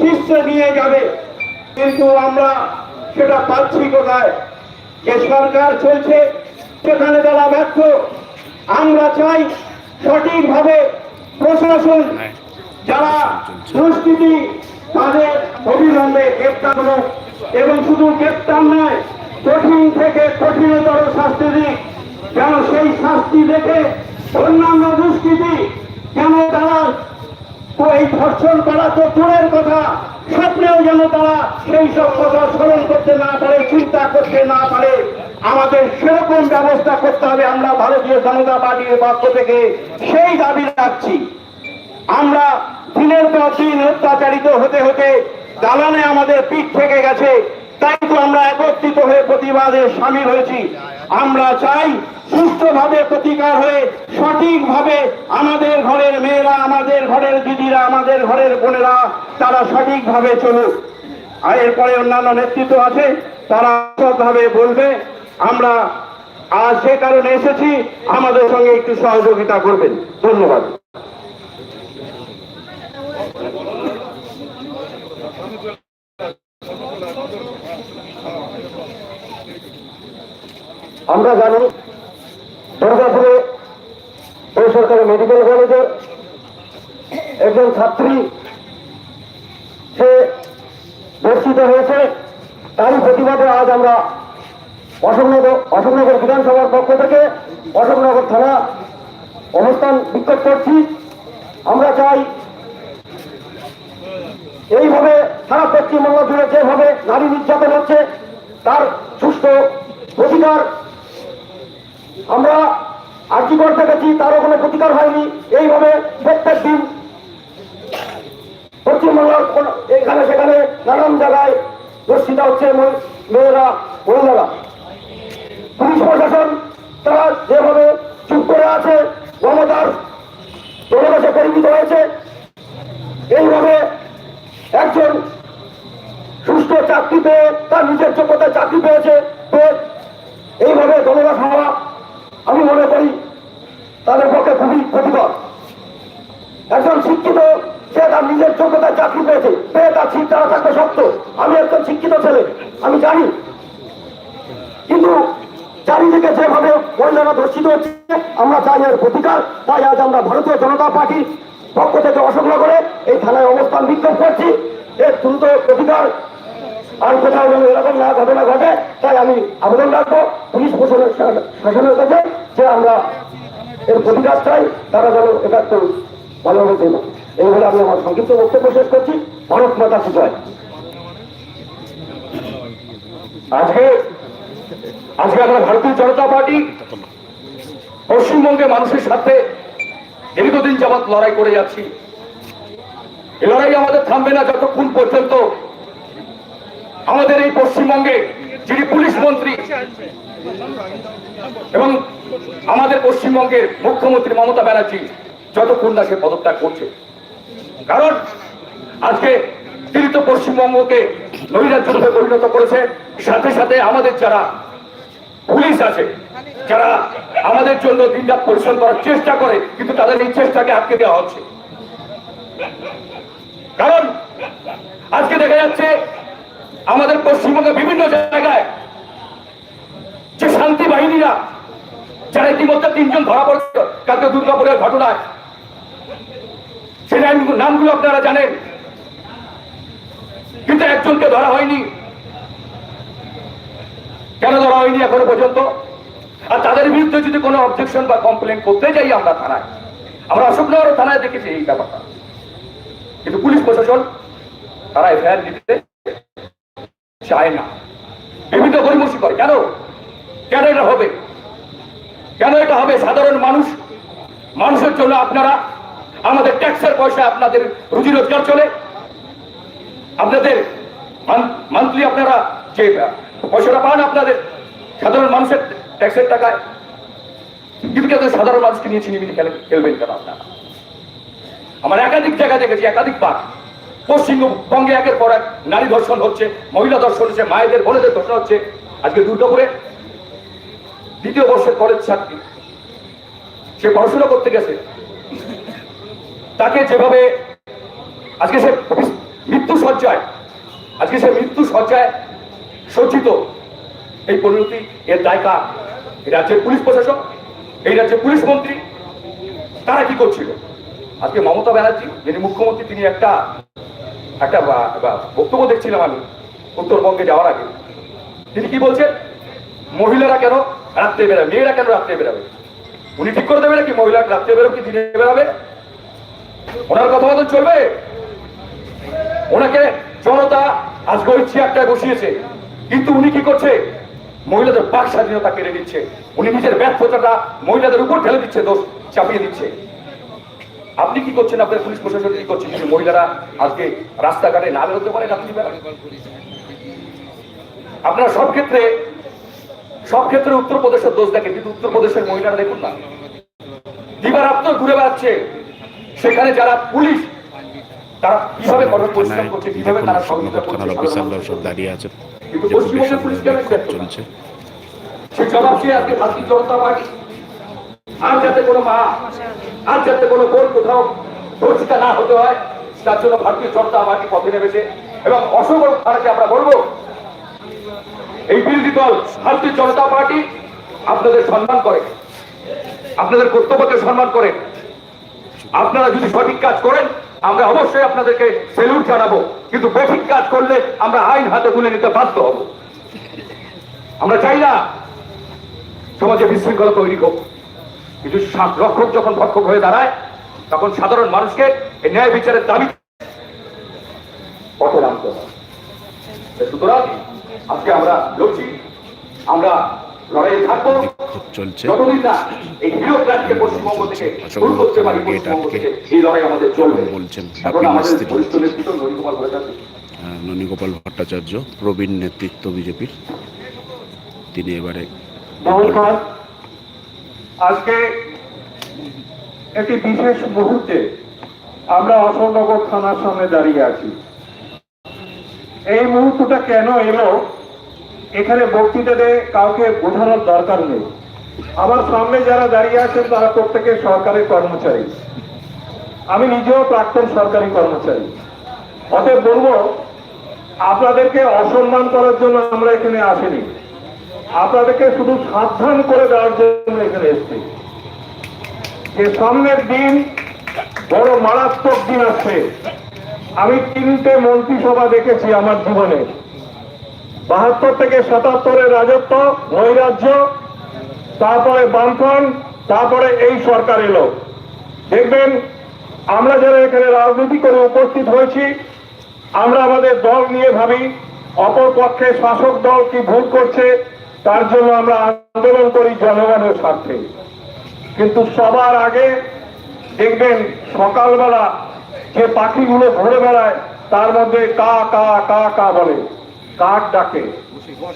শীর্ষে নিয়ে যাবে। কিন্তু আমরা সেটা পাচ্ছি কোথায়? যে সরকার চলছে, সেখানে তারা ব্যর্থ, আমরা চাই সঠিকভাবে প্রশাসন, যারা দুষ্কৃতি, তাদের অবিলম্বে গ্রেপ্তার হোক এবং শুধু গ্রেপ্তার নয়, কঠিন থেকে কঠিনতর শাস্তি দিক। যেন সেই শাস্তি দেখে অন্যান্য দুষ্কৃতি কেন তারা তো এই ধর্ষণ করা তো দূরের কথা। স্বপ্নেও যেন তারা সেই সব কথা স্মরণ করতে না পারে, চিন্তা করতে না পারে। আমাদের সেরকম ব্যবস্থা করতে হবে, আমরা ভারতীয় জনতা পার্টির পক্ষ থেকে সেই দাবি রাখছি। আমরা দিনের পর দিন অত্যাচারিত হতে হতে দালানে আমাদের পিঠ থেকে গেছে। তাই তো আমরা একত্রিত হয়ে প্রতিবাদে সামিল হয়েছি। আমরা চাই সুস্থভাবে প্রতিকার হয়ে সঠিকভাবে আমাদের ঘরের মেয়েরা, আমাদের ঘরের দিদিরা, আমাদের ঘরের বোনেরা, তারা সঠিকভাবে চলুক। আর এরপরে অন্যান্য নেতৃত্ব আছে, তারা সবভাবে বলবে, আমরা আজ সে কারণে এসেছি, আমাদের সঙ্গে একটু সহযোগিতা করবেন। ধন্যবাদ। আমরা জানি দুর্গাপুরে বেসরকারি মেডিকেল কলেজের একজন ছাত্রী সে ধর্ষিত হয়েছে। তারই প্রতিবাদে আজ আমরা অশোকনগর অশোকনগর বিধানসভার পক্ষ থেকে অশোকনগর থানা অবস্থান বিক্ষোভ করছি। আমরা চাই এইভাবে সারা পশ্চিমবঙ্গ জুড়ে যেভাবে নারী নির্যাতন হচ্ছে, তার সুষ্ঠু প্রতিকার আমরা আর্যিকর দেখেছি তারও কোনো প্রতিকার হয়নি? এইভাবে প্রত্যেক দিন পশ্চিমবাংলার এখানে সেখানে নানান জায়গায় দর্শিত হচ্ছে মেয়েরা, মহিলারা। পুলিশ প্রশাসন তারা যেভাবে চুপ করে আছে মমতার জনবাসে পরিচিত হয়েছে, এইভাবে একজন সুস্থ চাকরি পেয়ে তার নিজের যোগ্যতায় চাকরি পেয়েছে পেয়ে এইভাবে জনবাস হওয়া আমি মনে করি তাদের পক্ষে খুবই ক্ষতিকর একজন শিক্ষিত সে তার নিজের যোগ্যতায় চাকরি পেয়েছে পেয়ে তার ঠিক তারা থাকবে সত্য আমি একজন শিক্ষিত ছেলে আমি জানি কিন্তু চারিদিকে যেভাবে মহিলারা ধর্ষিত হচ্ছে আমরা চাই এর প্রতিকার, তাই আজ আমরা ভারতীয় জনতা পার্টির পক্ষ থেকে অসংখ্য করে এই থানায় অবস্থান বিক্ষোভ করছি। এর দ্রুত প্রতিকার আর কোথাও যেন এরকম না ঘটনা ঘটে, তাই আমি আবেদন রাখব। পুলিশ প্রশাসনের শাসনের কাছে যে আমরা এর প্রতিকার চাই, তারা যেন এটা একটু ভালোভাবে এই বলে আমি আমার সংক্ষিপ্ত বক্তব্য শেষ করছি। ভারত মাতা কি জয় আজকে আজকে আমরা ভারতীয় জনতা পার্টি পশ্চিমবঙ্গে মানুষের সাথে দীর্ঘদিন যাবৎ লড়াই করে যাচ্ছি। এই লড়াই আমাদের থামবে না যতক্ষণ পর্যন্ত আমাদের এই পশ্চিমবঙ্গে যিনি পুলিশ মন্ত্রী এবং আমাদের পশ্চিমবঙ্গের মুখ্যমন্ত্রী মমতা ব্যানার্জি যতক্ষণ না সে পদত্যাগ করছে। কারণ আজকে তিনি তো পশ্চিমবঙ্গকে নৈরাজ্যে পরিণত করেছে সাথে সাথে আমাদের যারা পুলিশ আছে, যারা আমাদের জন্য দিনরাত পরিশ্রম করার চেষ্টা করে, কিন্তু তাদের এই চেষ্টাকে আটকে দেওয়া হচ্ছে। কারণ, আজকে দেখা যাচ্ছে, আমাদের পশ্চিমবঙ্গে বিভিন্ন জায়গায় যে শান্তি বাহিনীরা, যারা ইতিমধ্যে তিনজন ধরা পড়েছিল কালকে দুর্গাপুরের ঘটনায় সে নাম- নামগুলো আপনারা জানেন, কিন্তু একজনকে ধরা হয়নি। কেন ধরা হয়নি এখনও পর্যন্ত? আর তাদের বিরুদ্ধে যদি কোনো অবজেকশন বা কমপ্লেন করতে যাই আমরা থানায়, আমরা অশোকনগর থানায় দেখেছি এই ব্যাপারটা। কিন্তু পুলিশ প্রশাসন তারা এফআইআর দিতে চায় না। বিভিন্ন গরিমসি করে। কেন? কেন এটা হবে? কেন এটা হবে? সাধারণ মানুষ, মানুষের জন্য আপনারা, আমাদের ট্যাক্সের পয়সা আপনাদের রুজি রোজগার চলে। আপনাদের মান্থলি আপনারা যে পয়সাটা পান আপনাদের। সাধারণ মানুষের ট্যাক্সের টাকায়। কিন্তু কেন সাধারণ মানুষকে নিয়ে ছিনিমিনি খেলে খেলবেন কেন আপনারা? আমার একাধিক জায়গায় দেখেছি একাধিকবার পশ্চিমবঙ্গে একের পর এক নারী ধর্ষণ হচ্ছে, মহিলা ধর্ষণ হচ্ছে, মায়েদের বোনেদের ধর্ষণ হচ্ছে, আজকে দুর্গাপুরে দ্বিতীয় বর্ষের কলেজ ছাত্রী, সে পড়াশোনা করতে গেছে। তাকে যেভাবে আজকে সে মৃত্যু সজ্জায় আজকে সে মৃত্যু সজ্জায় সজ্জিত। এই পরিণতি এর দায়কা এই রাজ্যের পুলিশ প্রশাসক, এই রাজ্যের পুলিশ মন্ত্রী, তারা কি করছিল? আজকে মমতা ব্যানার্জি, যিনি মুখ্যমন্ত্রী, তিনি একটা একটা বক্তব্য দেখছিলাম আমি উত্তরবঙ্গে যাওয়ার আগে। তিনি কি বলছেন? মহিলারা কেন রাত্রে বেরোবে মেয়েরা কেন রাত্রে বেরোবে? উনি ঠিক করে দেবে নাকি মহিলা রাত্রে বেরোবে কি দিনে বেরোবে? ওনার কথা মতন চলবে? ওনাকে জনতা আজকে ওই চেয়ারটায় বসিয়েছে। কিন্তু উনি কি করছে? মহিলাদের বাক স্বাধীনতা কেড়ে দিচ্ছে উনি নিজের ব্যর্থতাটা মহিলাদের উপর ঢেলে দিচ্ছে দোষ চাপিয়ে দিচ্ছে। আপনি কি করছেন? আপনার পুলিশ প্রশাসন কি করছেন যে মহিলারা আজকে রাস্তাঘাটে না বেরোতে পারে রাত্রিবেলা? আপনারা সব ক্ষেত্রে সব ক্ষেত্রে উত্তরপ্রদেশের দোষ দেখেন কিন্তু উত্তরপ্রদেশের মহিলারা দেখুন না। দিবারাত্র ঘুরে বেড়াচ্ছে। সেখানে যারা পুলিশ তারা কীভাবে কঠোর পরিশ্রম করছে কীভাবে তারা সহযোগিতা করছে দাঁড়িয়ে আছে। কিন্তু পুলিশ কেন? চলছে? সে জবাব আজকে ভারতীয় জনতা পার্টি। আর যাতে কোনো মা আর যাতে কোনো বোন কোথাও ধর্ষিতা না হতে হয় তার জন্য ভারতীয় জনতা পার্টি পথে নেমেছে। এবং অসংখ্য আমরা বলব এই বিরোধী দল ভারতীয় জনতা পার্টি আপনাদের সম্মান করে আপনাদের কর্তব্যকে সম্মান করে। আপনারা যদি সঠিক কাজ করেন আমরা অবশ্যই আপনাদেরকে সেলুট জানাব, কিন্তু বেঠিক কাজ করলে আমরা আইন হাতে তুলে নিতে বাধ্য হব। আমরা চাই না সমাজে বিশৃঙ্খলা তৈরি হোক। কিন্তু রক্ষক যখন ভক্ষক হয়ে দাঁড়ায়, তখন সাধারণ মানুষকে এই ন্যায় বিচারের দাবি পথে নামতে সুতরাং আজকে আমরা লড়ছি, আমরা বিক্ষোভ চলছে। বলছেন মিস্ত্রি। আহ, ননীগোপাল ভট্টাচার্য প্রবীণ নেতৃত্ব বিজেপির তিনি এবারে আজকে একটি বিশেষ মুহূর্তে আমরা অশোকনগর থানার সামনে দাঁড়িয়ে আছি। এই মুহূর্তটা কেন এলো? এখানে বক্তৃতাতে কাউকে বোঝানোর দরকার নেই। আমার সামনে যারা দাঁড়িয়ে আছেন, তারা প্রত্যেকে সরকারি কর্মচারী। আমি নিজেও প্রাক্তন সরকারি কর্মচারী। অতএব বলব, আপনাদেরকে অসম্মান করার জন্য আমরা এখানে আসিনি। আপনাদেরকে শুধু সাবধান করে দেওয়ার জন্য এখানে এসেছি। যে সামনের দিন বড় মারাত্মক দিন আসছে। আমি তিনটে মন্ত্রিসভা দেখেছি আমার জীবনে। বাহাত্তর থেকে সাতাত্তরের রাজত্ব, নৈরাজ্য, তারপরে বামফ্রন্ট, তারপরে এই সরকার এলো দেখবেন, আমরা যারা এখানে রাজনীতি করে উপস্থিত হয়েছি, আমরা আমাদের দল নিয়ে ভাবি, অপর পক্ষে শাসক দল কি ভুল করছে, তার জন্য আমরা আন্দোলন করি জনগণের স্বার্থে। কিন্তু সবার আগে দেখবেন, সকালবেলা যে পাখিগুলো ঘুরে বেড়ায়, তার মধ্যে কা কা কা কা বলে। কাক ডাকে?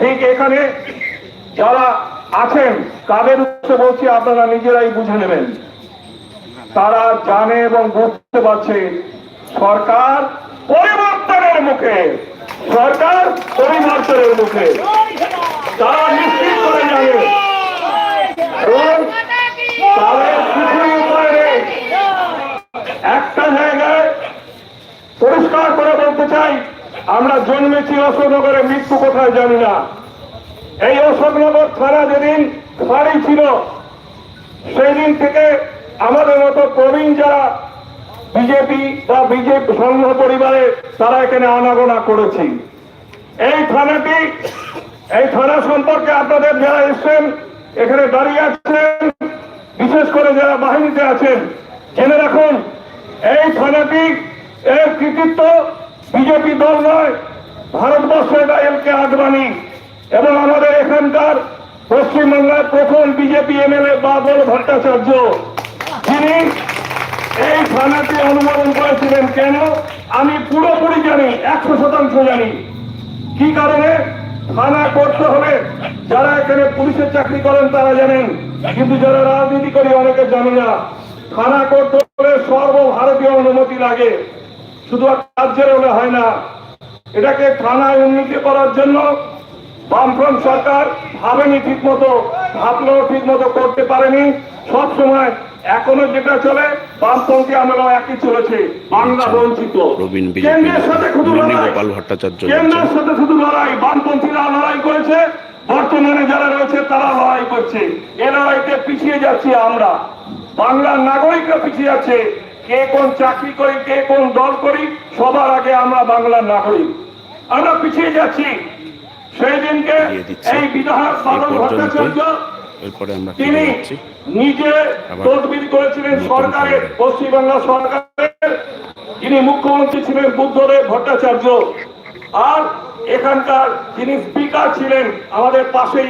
ঠিক এখানে যারা আছেন, কাদের উদ্দেশ্যে বলছি আপনারা নিজেরাই বুঝে নেবেন। তারা জানে এবং বুঝতে পারছে সরকার পরিবর্তনের মুখে, সরকার পরিবর্তনের মুখে। তারা নিশ্চিত করে জানে এবং তাদের কিছুই উপায় নেই একটা জায়গায় পরিষ্কার করে বলতে চাই আমরা জন্মেছি অশোকনগরে, মৃত্যু কোথায় জানি না। এই অশোকনগর থানা যেদিন খালি ছিল সেই দিন থেকে আমাদের মতো প্রবীণ যারা বিজেপি বা বিজেপি সংঘ পরিবারে, তারা এখানে আনাগোনা করেছি। এই থানাটি, এই থানা সম্পর্কে আপনাদের যারা এসছেন, এখানে দাঁড়িয়ে আছেন, বিশেষ করে যারা বাহিনীতে আছেন, জেনে রাখুন, এই থানাটি এর কৃতিত্ব বিজেপি দল নয়, ভারতবর্ষের এল কে আদবানি। এবং আমাদের এখানকার পশ্চিমবাংলার প্রথম বিজেপি এমএলএ বাদল ভট্টাচার্য। তিনি এই থানাটি অনুমোদন করেছিলেন কেন? আমি পুরোপুরি জানি, একশো শতাংশ জানি। কি কারণে? থানা করতে হবে যারা এখানে পুলিশের চাকরি করেন তারা জানেন, কিন্তু যারা রাজনীতি করি অনেকে জানি না। থানা করতে হলে সর্বভারতীয় অনুমতি লাগে। শুধু রাজ্যের হলে হয় না। এটাকে থানায় উন্নতি করার জন্য বামফ্রন্ট সরকার ভাবেনি ঠিক মতো ভাবলেও ঠিক মতো করতে পারেনি। সব সময় এখনও যেটা চলে বামপন্থী আমরাও একই চলেছে বাংলা বঞ্চিত। কেন্দ্রের সাথে শুধু লড়াই। কেন্দ্রের সাথে শুধু লড়াই বামপন্থীরা লড়াই করেছে বর্তমানে যারা রয়েছে তারা লড়াই করছে। এ লড়াইতে পিছিয়ে যাচ্ছি আমরা। বাংলার নাগরিকরা পিছিয়ে যাচ্ছে। কে কোন চাকরি করি কে কোন দল করি সবার আগে আমরা বাংলার নাগরিক। আমরা পিছিয়ে যাচ্ছি। সেই দিনকে এই বিধায়ক বাদল ভট্টাচার্য তিনি নিজে তদবির করেছিলেন সরকারের পশ্চিমবাংলা সরকারের তিনি মুখ্যমন্ত্রী ছিলেন বুদ্ধদেব ভট্টাচার্য। আর এখানকার যিনি স্পিকার ছিলেন আমাদের পাশেই